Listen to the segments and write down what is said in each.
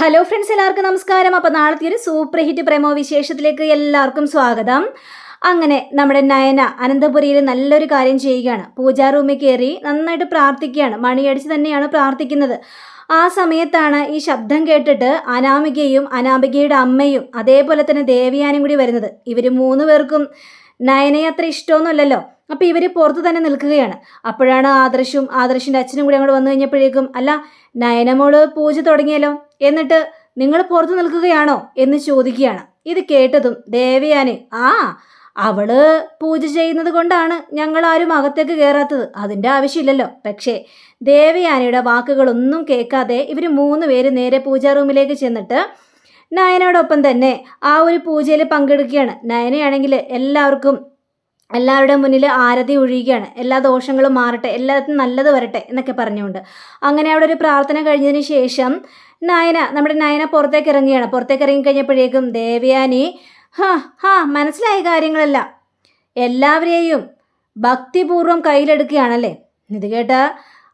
Hello friends എല്ലാവർക്കും നമസ്കാരം. അപ്പോൾ നാളത്തെ ഒരു സൂപ്പർ ഹിറ്റ് പ്രേമോ വിശേഷത്തിലേക്ക് എല്ലാവർക്കും സ്വാഗതം. അങ്ങനെ നമ്മുടെ നയന അനന്തപുരിയിൽ നല്ലൊരു കാര്യം ചെയ്യുകയാണ്. പൂജാ റൂമിൽ കയറി നന്നായിട്ട് പ്രാർത്ഥിക്കുകയാണ്. മണിയടിച്ച് തന്നെയാണ് പ്രാർത്ഥിക്കുന്നത്. ആ സമയത്താണ് ഈ ശബ്ദം കേട്ടിട്ട് അനാമികയും അനാമികയുടെ അമ്മയും അതേപോലെ തന്നെ ദേവിയാനും കൂടി വരുന്നത്. ഇവർ മൂന്ന് പേർക്കും നയനയെ അത്ര ഇഷ്ടമൊന്നുമല്ലല്ലോ. അപ്പോൾ ഇവർ പുറത്ത് തന്നെ നിൽക്കുകയാണ്. അപ്പോഴാണ് ആദർശും ആദർശിന്റെ അച്ഛനും കൂടി അങ്ങോട്ട് വന്നു കഴിഞ്ഞപ്പോഴേക്കും അല്ല നയനമോൾ പൂജ തുടങ്ങിയല്ലോ? എന്നിട്ട് നിങ്ങൾ പുറത്ത് നിൽക്കുകയാണോ? എന്ന് ചോദിക്കുകയാണ്. ഇത് കേട്ടതും ദേവയാനെ ആ അവൾ പൂജ ചെയ്യുന്നത് കൊണ്ടാണ് ഞങ്ങൾ ആരും അകത്തേക്ക് കയറാത്തത് അതിന്റെ ആവശ്യമില്ലല്ലോ. പക്ഷേ ദേവയാനയുടെ വാക്കുകളൊന്നും കേൾക്കാതെ ഇവർ മൂന്ന് പേര് നേരെ പൂജാ റൂമിലേക്ക് ചെന്നിട്ട് നയനയോടൊപ്പം തന്നെ ആ ഒരു പൂജയിൽ പങ്കെടുക്കുകയാണ്. നയനയാണെങ്കിൽ എല്ലാവർക്കും എല്ലാവരുടെ മുന്നിൽ ആരതി ഒഴിയുകയാണ്. എല്ലാ ദോഷങ്ങളും മാറട്ടെ എല്ലാത്തിനും നല്ലത് വരട്ടെ എന്നൊക്കെ പറഞ്ഞുകൊണ്ട്. അങ്ങനെ അവിടെ ഒരു പ്രാർത്ഥന കഴിഞ്ഞതിന് ശേഷം നയന നമ്മുടെ നയന പുറത്തേക്ക് ഇറങ്ങുകയാണ്. പുറത്തേക്ക് ഇറങ്ങി കഴിഞ്ഞപ്പോഴേക്കും ദേവയാനി ഹാ ഹാ മനസ്സിലായ കാര്യങ്ങളെല്ലാം. എല്ലാവരെയും ഭക്തിപൂർവം കയ്യിലെടുക്കുകയാണല്ലേ? ഇത് കേട്ട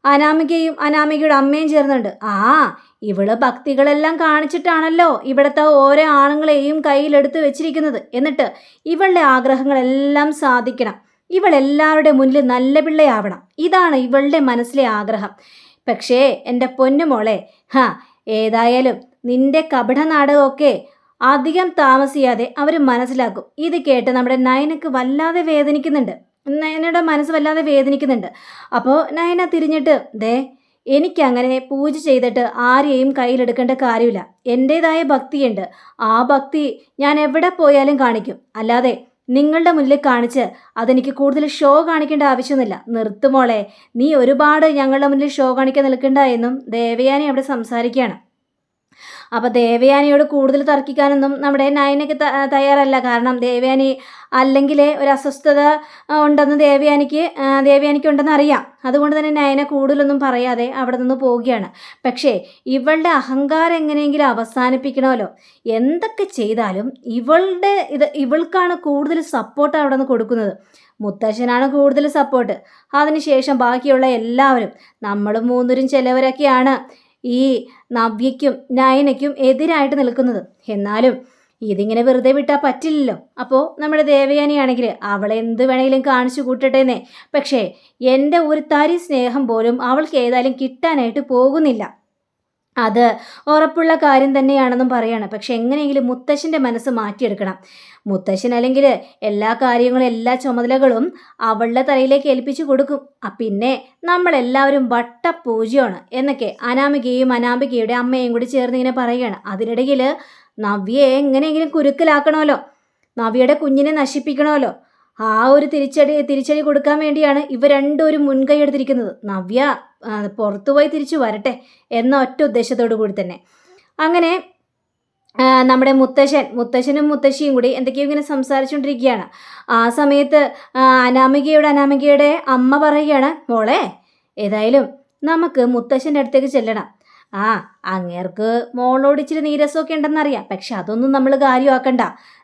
അനാമികയും അനാമികയുടെ അമ്മയും ചേർന്നുണ്ട്. ആ ഇവൾ ഭക്തികളെല്ലാം കാണിച്ചിട്ടാണല്ലോ ഇവിടുത്തെ ഓരോ ആണുങ്ങളെയും കയ്യിലെടുത്ത് വെച്ചിരിക്കുന്നത്. എന്നിട്ട് ഇവളുടെ ആഗ്രഹങ്ങളെല്ലാം സാധിക്കണം. ഇവൾ എല്ലാവരുടെ മുന്നിൽ നല്ല പിള്ളയാവണം. ഇതാണ് ഇവളുടെ മനസ്സിലെ ആഗ്രഹം. പക്ഷേ എന്റെ പൊന്നുമോളെ ഹാ ഏതായാലും നിന്റെ കപട നാടകമൊക്കെ അധികം താമസിയാതെ അവർ മനസ്സിലാക്കും. ഇത് കേട്ട് നമ്മുടെ നയനക്ക് വല്ലാതെ വേദനിക്കുന്നുണ്ട്. നയനയുടെ മനസ്സ് വല്ലാതെ വേദനിക്കുന്നുണ്ട്. അപ്പോൾ നയന തിരിഞ്ഞിട്ട് ദേ എനിക്കങ്ങനെ പൂജ ചെയ്തിട്ട് ആരെയും കയ്യിലെടുക്കേണ്ട കാര്യമില്ല. എന്റേതായ ഭക്തിയുണ്ട്. ആ ഭക്തി ഞാൻ എവിടെ പോയാലും കാണിക്കും. അല്ലാതെ നിങ്ങളുടെ മുന്നിൽ കാണിച്ച് അതെനിക്ക് കൂടുതൽ ഷോ കാണിക്കേണ്ട ആവശ്യമൊന്നുമില്ല. നിർത്തുമോളെ നീ ഒരുപാട് ഞങ്ങളുടെ മുന്നിൽ ഷോ കാണിക്കാൻ നിൽക്കണ്ട എന്നും ദേവയാനി അവിടെ സംസാരിക്കുകയാണ്. അപ്പോൾ ദേവയാനിയോട് കൂടുതൽ തർക്കിക്കാനൊന്നും നമ്മുടെ നയനയ്ക്ക് തയ്യാറല്ല. കാരണം ദേവയാനി അല്ലെങ്കിൽ ഒരു അസ്വസ്ഥത ഉണ്ടെന്ന് ദേവയാനിക്ക് ദേവയാനിക്ക് ഉണ്ടെന്ന് അറിയാം. അതുകൊണ്ട് തന്നെ നയന കൂടുതലൊന്നും പറയാതെ അവിടെ നിന്ന് പോവുകയാണ്. പക്ഷേ ഇവളുടെ അഹങ്കാരം എങ്ങനെയെങ്കിലും അവസാനിപ്പിക്കണമല്ലോ. എന്തൊക്കെ ചെയ്താലും ഇവളുടെ ഇത് ഇവൾക്കാണ് കൂടുതൽ സപ്പോർട്ട് അവിടെ നിന്ന് കൊടുക്കുന്നത്. മുത്തശ്ശനാണ് കൂടുതൽ സപ്പോർട്ട് അതിനുശേഷം ബാക്കിയുള്ള എല്ലാവരും നമ്മളും മൂന്നൂരും ചിലവരൊക്കെയാണ്. ഈ നവ്യയ്ക്കും നയനയ്ക്കും എതിരായിട്ട് നിൽക്കുന്നത്. എന്നാലും ഇതിങ്ങനെ വെറുതെ വിട്ടാൽ പറ്റില്ലല്ലോ. അപ്പോൾ നമ്മുടെ ദേവയാനിയാണെങ്കിൽ അവളെ എന്ത് വേണമെങ്കിലും കാണിച്ചു കൂട്ടട്ടേന്നേ. പക്ഷേ എന്റെ ഒരു തരി സ്നേഹം പോലും അവൾക്ക് ഏതായാലും കിട്ടാനായിട്ട് പോകുന്നില്ല. അത് ഉറപ്പുള്ള കാര്യം തന്നെയാണെന്നും പറയാണ്. പക്ഷെ എങ്ങനെയെങ്കിലും മുത്തശ്ശന്റെ മനസ്സ് മാറ്റിയെടുക്കണം. മുത്തശ്ശൻ അല്ലെങ്കിൽ എല്ലാ കാര്യങ്ങളും എല്ലാ ചുമതലകളും അവളുടെ തലയിലേക്ക് ഏൽപ്പിച്ചു കൊടുക്കും. പിന്നെ നമ്മളെല്ലാവരും വട്ടപൂജയാണ് എന്നൊക്കെ അനാമികയും അനാമികയുടെ അമ്മയും കൂടി ചേർന്ന് ഇങ്ങനെ പറയുകയാണ്. അതിനിടയിൽ നവ്യയെ എങ്ങനെയെങ്കിലും കുരുക്കലാക്കണമല്ലോ. നവ്യയുടെ കുഞ്ഞിനെ നശിപ്പിക്കണമല്ലോ. ആ ഒരു തിരിച്ചടി തിരിച്ചടി കൊടുക്കാൻ വേണ്ടിയാണ് ഇവ രണ്ടും മുൻകൈ എടുത്തിരിക്കുന്നത്. നവ്യ പുറത്തുപോയി തിരിച്ചു വരട്ടെ എന്ന ഒറ്റ ഉദ്ദേശത്തോടു കൂടി തന്നെ. അങ്ങനെ നമ്മുടെ മുത്തശ്ശൻ മുത്തശ്ശനും മുത്തശ്ശിയും കൂടി എന്തൊക്കെയോ ഇങ്ങനെ സംസാരിച്ചുകൊണ്ടിരിക്കുകയാണ്. ആ സമയത്ത് അനാമികയുടെ അനാമികയുടെ അമ്മ പറയുകയാണ് മോളെ ഏതായാലും നമുക്ക് മുത്തശ്ശന്റെ അടുത്തേക്ക് ചെല്ലണം. ആ അങ്ങേർക്ക് മോളോട് ഇച്ചിരി നീരസമൊക്കെ ഉണ്ടെന്നറിയാം. പക്ഷെ അതൊന്നും നമ്മൾ കാര്യമാക്കണ്ട.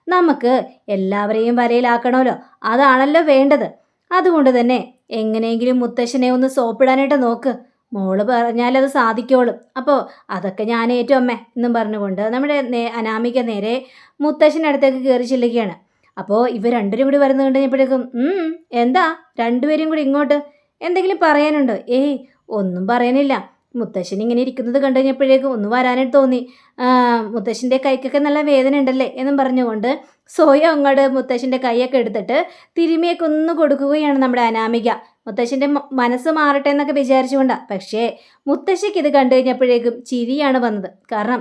നമുക്ക് എല്ലാവരെയും വരയിലാക്കണമല്ലോ അതാണല്ലോ വേണ്ടത്. അതുകൊണ്ട് തന്നെ എങ്ങനെയെങ്കിലും മുത്തശ്ശനെ ഒന്ന് സോപ്പിടാനായിട്ട് നോക്ക്. മോൾ പറഞ്ഞാലത് സാധിക്കോളും. അപ്പോൾ അതൊക്കെ ഞാൻ ഏറ്റവും അമ്മേ എന്നും പറഞ്ഞുകൊണ്ട് നമ്മുടെ നേ അനാമിക നേരെ മുത്തശ്ശന്റെ അടുത്തേക്ക് കയറി ചെല്ലുകയാണ്. അപ്പോൾ ഇവർ രണ്ടുപേരും കൂടി വരുന്നത് കഴിഞ്ഞപ്പോഴേക്കും എന്താ? രണ്ടുപേരും കൂടി ഇങ്ങോട്ട്? എന്തെങ്കിലും പറയാനുണ്ടോ? ഏയ് ഒന്നും പറയാനില്ല. മുത്തശ്ശൻ ഇങ്ങനെ ഇരിക്കുന്നത് കണ്ടു കഴിഞ്ഞപ്പോഴേക്കും ഒന്ന് വരാനായിട്ട് തോന്നി. മുത്തശ്ശന്റെ കൈക്കൊക്കെ നല്ല വേദന ഉണ്ടല്ലേ എന്നും പറഞ്ഞുകൊണ്ട് സോയ അങ്ങോട്ട് മുത്തശ്ശന്റെ കൈയൊക്കെ എടുത്തിട്ട് തിരുമിയൊക്കെ ഒന്ന് കൊടുക്കുകയാണ് നമ്മുടെ അനാമിക. മുത്തശ്ശന്റെ മനസ്സ് മാറട്ടെ എന്നൊക്കെ വിചാരിച്ചുകൊണ്ടാണ് പക്ഷേ മുത്തശ്ശിക്ക് ഇത് കണ്ടു കഴിഞ്ഞപ്പോഴേക്കും ചിരിയാണ് വന്നത്. കാരണം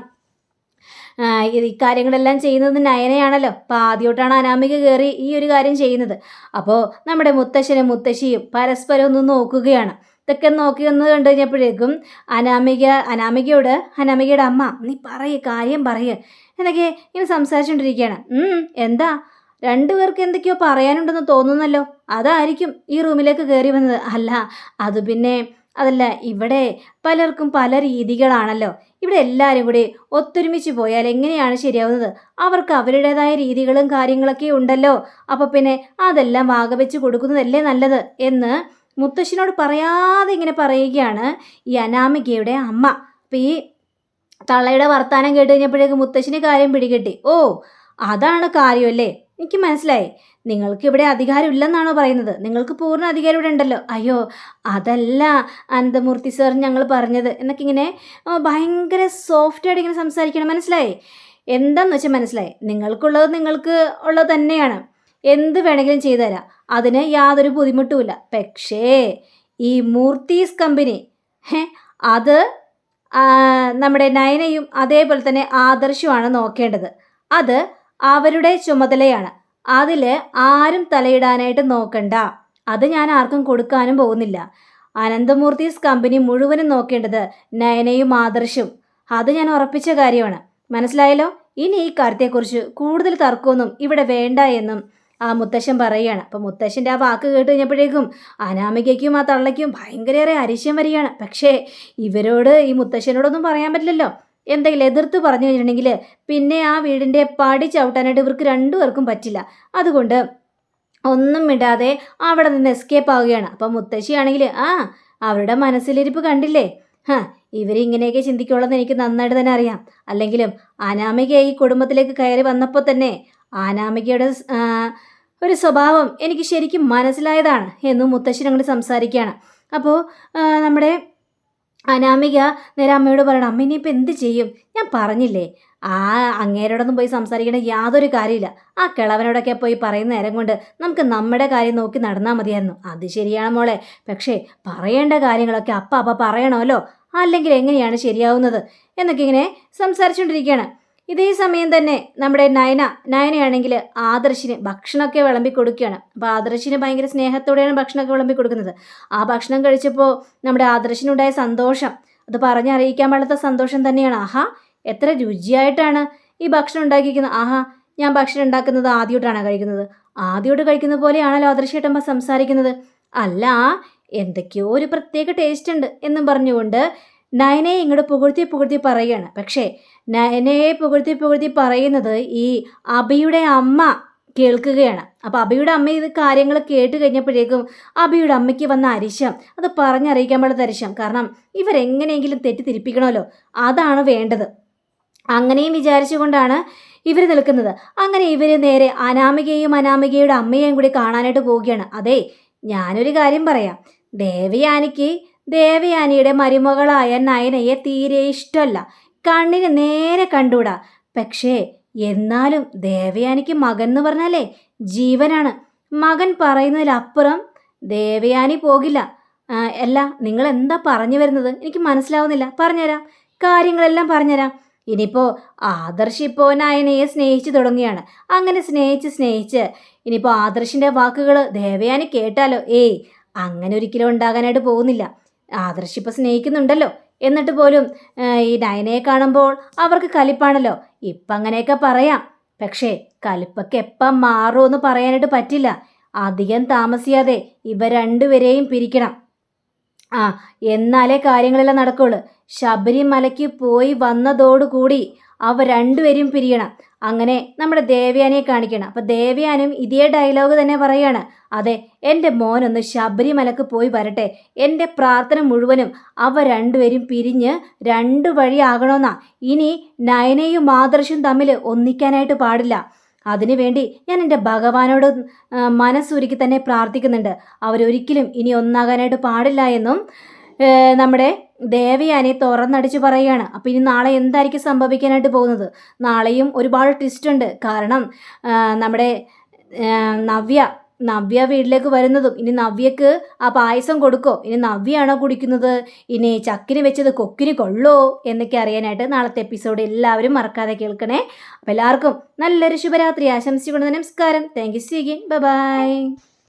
ഈ കാര്യങ്ങളെല്ലാം ചെയ്യുന്നത് നയനയാണല്ലോ. അപ്പോൾ ആദ്യമായിട്ടാണ് അനാമിക കയറി ഈ ഒരു കാര്യം ചെയ്യുന്നത്. അപ്പോൾ നമ്മുടെ മുത്തശ്ശനും മുത്തശ്ശിയും പരസ്പരം ഒന്ന് നോക്കുകയാണ്. ഇതൊക്കെ നോക്കി ഒന്ന് കണ്ടു കഴിഞ്ഞപ്പോഴേക്കും അനാമിക അനാമികയോട് അനാമികയുടെ അമ്മ നീ പറയ കാര്യം പറയ. എന്നൊക്കെ ഇങ്ങനെ സംസാരിച്ചുകൊണ്ടിരിക്കുകയാണ് എന്താ? രണ്ടുപേർക്ക് എന്തൊക്കെയോ പറയാനുണ്ടെന്ന് തോന്നുന്നല്ലോ. അതായിരിക്കും ഈ റൂമിലേക്ക് കയറി വന്നത്. അല്ല അത് പിന്നെ അതല്ല ഇവിടെ പലർക്കും പല രീതികളാണല്ലോ. ഇവിടെ എല്ലാവരും കൂടി ഒത്തൊരുമിച്ച് പോയാൽ എങ്ങനെയാണ് ശരിയാവുന്നത്? അവർക്ക് അവരുടേതായ രീതികളും കാര്യങ്ങളൊക്കെ ഉണ്ടല്ലോ. അപ്പോൾ പിന്നെ അതെല്ലാം വാഗവെച്ച് കൊടുക്കുന്നതല്ലേ നല്ലത് എന്ന് മുത്തശ്ശിനോട് പറയാതെ ഇങ്ങനെ പറയുകയാണ് ഈ അനാമികയുടെ അമ്മ. അപ്പോൾ ഈ തള്ളയുടെ വർത്താനം കേട്ട് കഴിഞ്ഞപ്പോഴേക്ക് മുത്തശ്ശിന് കാര്യം പിടികിട്ടി. ഓ അതാണ് കാര്യമല്ലേ? എനിക്ക് മനസ്സിലായി. നിങ്ങൾക്ക് ഇവിടെ അധികാരം ഇല്ലെന്നാണോ പറയുന്നത്? നിങ്ങൾക്ക് പൂർണ അധികാരം ഇവിടെ ഉണ്ടല്ലോ. അയ്യോ അതല്ല അനന്തമൂർത്തി സാർ ഞങ്ങൾ പറഞ്ഞത്. എന്നൊക്കെ ഇങ്ങനെ ഭയങ്കര സോഫ്റ്റായിട്ട് ഇങ്ങനെ സംസാരിക്കണം. മനസ്സിലായി? എന്താന്ന് വെച്ചാൽ മനസ്സിലായി? നിങ്ങൾക്കുള്ളത് നിങ്ങൾക്ക് ഉള്ളത് തന്നെയാണ്. എന്ത് വേണമെങ്കിലും ചെയ്തു തരാം അതിന് യാതൊരു ബുദ്ധിമുട്ടുമില്ല. പക്ഷേ ഈ മൂർത്തീസ് കമ്പനി അത് നമ്മുടെ നയനയും അതേപോലെ തന്നെ ആദർശമാണ് നോക്കേണ്ടത്. അത് അവരുടെ ചുമതലയാണ്. അതിൽ ആരും തലയിടാനായിട്ട് നോക്കണ്ട. അത് ഞാൻ ആർക്കും കൊടുക്കാനും പോകുന്നില്ല. അനന്തമൂർത്തീസ് കമ്പനി മുഴുവനും നോക്കേണ്ടത് നയനയും ആദർശും. അത് ഞാൻ ഉറപ്പിച്ച കാര്യമാണ്. മനസ്സിലായല്ലോ? ഇനി ഈ കാര്യത്തെക്കുറിച്ച് കൂടുതൽ തർക്കമൊന്നും ഇവിടെ വേണ്ട എന്നും ആ മുത്തശ്ശൻ പറയുകയാണ്. അപ്പം മുത്തശ്ശന്റെ ആ വാക്ക് കേട്ട് കഴിഞ്ഞപ്പോഴേക്കും അനാമികയ്ക്കും ആ തള്ളയ്ക്കും ഭയങ്കരേറെ അരിശം വരികയാണ്. പക്ഷേ ഇവരോട് ഈ മുത്തശ്ശനോടൊന്നും പറയാൻ പറ്റില്ലല്ലോ. എന്തെങ്കിലും എതിർത്ത് പറഞ്ഞു കഴിഞ്ഞിട്ടുണ്ടെങ്കിൽ പിന്നെ ആ വീടിന്റെ പടി ചവിട്ടാനായിട്ട് ഇവർക്ക് രണ്ടുപേർക്കും പറ്റില്ല. അതുകൊണ്ട് ഒന്നും ഇടാതെ അവിടെ നിന്ന് എസ്കേപ്പ് ആവുകയാണ്. അപ്പം മുത്തശ്ശിയാണെങ്കിൽ ആ അവരുടെ മനസ്സിലിരിപ്പ് കണ്ടില്ലേ? ഹാ ഇവരിങ്ങനെയൊക്കെ ചിന്തിക്കുള്ളതെന്ന് എനിക്ക് നന്നായിട്ട് തന്നെ അറിയാം. അല്ലെങ്കിലും അനാമിക ഈ കുടുംബത്തിലേക്ക് കയറി വന്നപ്പോൾ തന്നെ അനാമികയുടെ ഒരു സ്വഭാവം എനിക്ക് ശരിക്കും മനസ്സിലായതാണ് എന്നും മുത്തശ്ശൻ സംസാരിക്കുകയാണ്. അപ്പോൾ നമ്മുടെ അനാമിക നേരെ അമ്മയോട് പറയണം അമ്മ ഇനിയിപ്പോൾ എന്ത് ചെയ്യും? ഞാൻ പറഞ്ഞില്ലേ ആ അങ്ങേരോടൊന്നും പോയി സംസാരിക്കണ യാതൊരു കാര്യമില്ല ആ കിളവനോടൊക്കെ പോയി പറയുന്ന നേരം കൊണ്ട് നമുക്ക് നമ്മുടെ കാര്യം നോക്കി നടന്നാൽ മതിയായിരുന്നു. അത് ശരിയാണ് മോളെ. പക്ഷേ പറയേണ്ട കാര്യങ്ങളൊക്കെ അപ്പ അപ്പ പറയണമല്ലോ. അല്ലെങ്കിൽ എങ്ങനെയാണ് ശരിയാവുന്നത്? എന്നൊക്കെ ഇങ്ങനെ സംസാരിച്ചുകൊണ്ടിരിക്കുകയാണ്. ഇതേ സമയം തന്നെ നമ്മുടെ നയന നയനയാണെങ്കിൽ ആദർശിന് ഭക്ഷണമൊക്കെ വിളമ്പി കൊടുക്കുകയാണ്. അപ്പോൾ ആദർശിന് ഭയങ്കര സ്നേഹത്തോടെയാണ് ഭക്ഷണമൊക്കെ വിളമ്പി കൊടുക്കുന്നത്. ആ ഭക്ഷണം കഴിച്ചപ്പോൾ നമ്മുടെ ആദർശിനുണ്ടായ സന്തോഷം അത് പറഞ്ഞറിയിക്കാൻ പാടാത്ത സന്തോഷം തന്നെയാണ്. ആഹാ എത്ര രുചിയായിട്ടാണ് ഈ ഭക്ഷണം ഉണ്ടാക്കിയിരിക്കുന്നത്. ആഹാ ഞാൻ ഭക്ഷണം ഉണ്ടാക്കുന്നത് ആദ്യമായിട്ടാണ് കഴിക്കുന്നത്. ആദ്യമായിട്ട് കഴിക്കുന്ന പോലെയാണല്ലോ ആദർശേട്ടമ്മ സംസാരിക്കുന്നത്. അല്ല എന്തൊക്കെയോ ഒരു പ്രത്യേക ടേസ്റ്റ് ഉണ്ട് എന്നും പറഞ്ഞുകൊണ്ട് നയനയെ ഇങ്ങോട്ട് പുകഴ്ത്തി പുകഴ്ത്തി പറയുകയാണ്. പക്ഷേ നയനയെ പുകഴ്ത്തി പുകഴ്ത്തി പറയുന്നത് ഈ അബിയുടെ അമ്മ കേൾക്കുകയാണ്. അപ്പോൾ അബിയുടെ അമ്മ ഇത് കാര്യങ്ങൾ കേട്ട് കഴിഞ്ഞപ്പോഴേക്കും അബിയുടെ അമ്മയ്ക്ക് വന്ന അരിശം അത് പറഞ്ഞറിയിക്കാൻ പാടാത്ത അരിശം. കാരണം ഇവരെങ്ങനെയെങ്കിലും തെറ്റിദ്ധരിപ്പിക്കണമല്ലോ. അതാണ് വേണ്ടത്. അങ്ങനെയും വിചാരിച്ചുകൊണ്ടാണ് ഇവർ നിൽക്കുന്നത്. അങ്ങനെ ഇവർ നേരെ അനാമികയും അനാമികയുടെ അമ്മയെയും കൂടി കാണാനായിട്ട് പോവുകയാണ്. അതെ ഞാനൊരു കാര്യം പറയാം. ദേവയാനിക്ക് ദേവയാനിയുടെ മരുമകളായ നയനയെ തീരെ ഇഷ്ടമല്ല. കണ്ണിന് നേരെ കണ്ടുകൂടാ പക്ഷേ എന്നാലും ദേവയാനിക്ക് മകൻ എന്ന് പറഞ്ഞാലേ ജീവനാണ്. മകൻ പറയുന്നതിലപ്പുറം ദേവയാനി പോകില്ല. അല്ല നിങ്ങൾ എന്താ പറഞ്ഞു വരുന്നത്? എനിക്ക് മനസ്സിലാവുന്നില്ല. പറഞ്ഞുതരാം. കാര്യങ്ങളെല്ലാം പറഞ്ഞുതരാം. ഇനിയിപ്പോൾ ആദർശ് ഇപ്പോൾ നയനയെ സ്നേഹിച്ചു തുടങ്ങുകയാണ്. അങ്ങനെ സ്നേഹിച്ച് സ്നേഹിച്ച് ഇനിയിപ്പോൾ ആദർശിന്റെ വാക്കുകൾ ദേവയാനി കേട്ടാലോ? ഏയ് അങ്ങനെ ഒരിക്കലും ഉണ്ടാകാനായിട്ട് പോകുന്നില്ല. ആദർശ് ഇപ്പോൾ സ്നേഹിക്കുന്നുണ്ടല്ലോ. എന്നിട്ട് പോലും ഈ നയനയെ കാണുമ്പോൾ അവർക്ക് കലിപ്പാണല്ലോ. ഇപ്പം അങ്ങനെയൊക്കെ പറയാം. പക്ഷേ കലിപ്പൊക്കെ എപ്പം മാറുമെന്ന് പറയാനായിട്ട് പറ്റില്ല. അധികം താമസിയാതെ ഇവ രണ്ടുപേരെയും പിരിക്കണം. ആ എന്നാലേ കാര്യങ്ങളെല്ലാം നടക്കുള്ളൂ. ശബരിമലയ്ക്ക് പോയി വന്നതോടുകൂടി അവ രണ്ടുപേരും പിരിയണം. അങ്ങനെ നമ്മുടെ ദേവയാനിയെ കാണിക്കണം. അപ്പം ദേവയാനും ഇതേ ഡയലോഗ് തന്നെ പറയുകയാണ്. അതെ എന്റെ മോനൊന്ന് ശബരിമലക്ക് പോയി വരട്ടെ. എന്റെ പ്രാർത്ഥന മുഴുവനും അവ രണ്ടുപേരും പിരിഞ്ഞ് രണ്ട് വഴിയാകണമെന്നാ ഇനി നയനയും മാതൃശും തമ്മിൽ ഒന്നിക്കാനായിട്ട് പാടില്ല. അതിനുവേണ്ടി ഞാൻ എന്റെ ഭഗവാനോട് മനസ്സുരുക്കി തന്നെ പ്രാർത്ഥിക്കുന്നുണ്ട്. അവരൊരിക്കലും ഇനി ഒന്നാകാനായിട്ട് പാടില്ല എന്നും നമ്മുടെ ദേവയാനെ തുറന്നടിച്ച് പറയുകയാണ്. അപ്പോൾ ഇനി നാളെ എന്തായിരിക്കും സംഭവിക്കാനായിട്ട് പോകുന്നത്? നാളെയും ഒരുപാട് ട്വിസ്റ്റ് ഉണ്ട്. കാരണം നമ്മുടെ നവ്യ നവ്യ വീട്ടിലേക്ക് വരുന്നതും ഇനി നവ്യക്ക് ആ പായസം കൊടുക്കോ? ഇനി നവ്യയാണോ കുടിക്കുന്നത്? ഇനി ചക്കിന് വെച്ചത് കൊക്കിന് കൊള്ളോ? എന്നൊക്കെ അറിയാനായിട്ട് നാളത്തെ എപ്പിസോഡ് എല്ലാവരും മറക്കാതെ കേൾക്കണേ. അപ്പോൾ എല്ലാവർക്കും നല്ലൊരു ശുഭരാത്രി. ആശംസിച്ചുകൊണ്ട് നമസ്കാരം. Thank you സീഗിൻ by